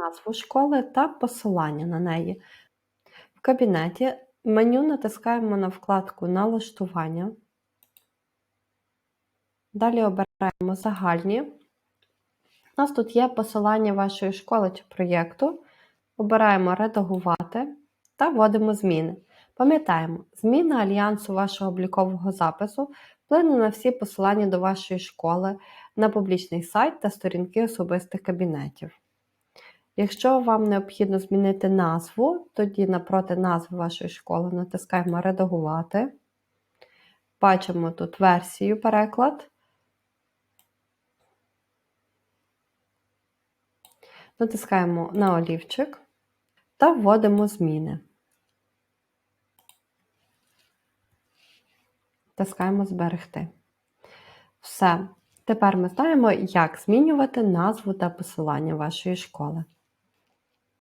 назву школи та посилання на неї. В кабінеті меню натискаємо на вкладку Налаштування. Далі обираємо Загальні. У нас тут є посилання вашої школи чи проєкту. Обираємо Редагувати та вводимо зміни. Пам'ятаємо, зміна альянсу вашого облікового запису вплине на всі посилання до вашої школи, на публічний сайт та сторінки особистих кабінетів. Якщо вам необхідно змінити назву, тоді напроти назви вашої школи натискаємо Редагувати. Бачимо тут версію переклад. Натискаємо на олівчик та вводимо зміни. Натискаємо Зберегти. Все. Тепер ми знаємо, як змінювати назву та посилання вашої школи.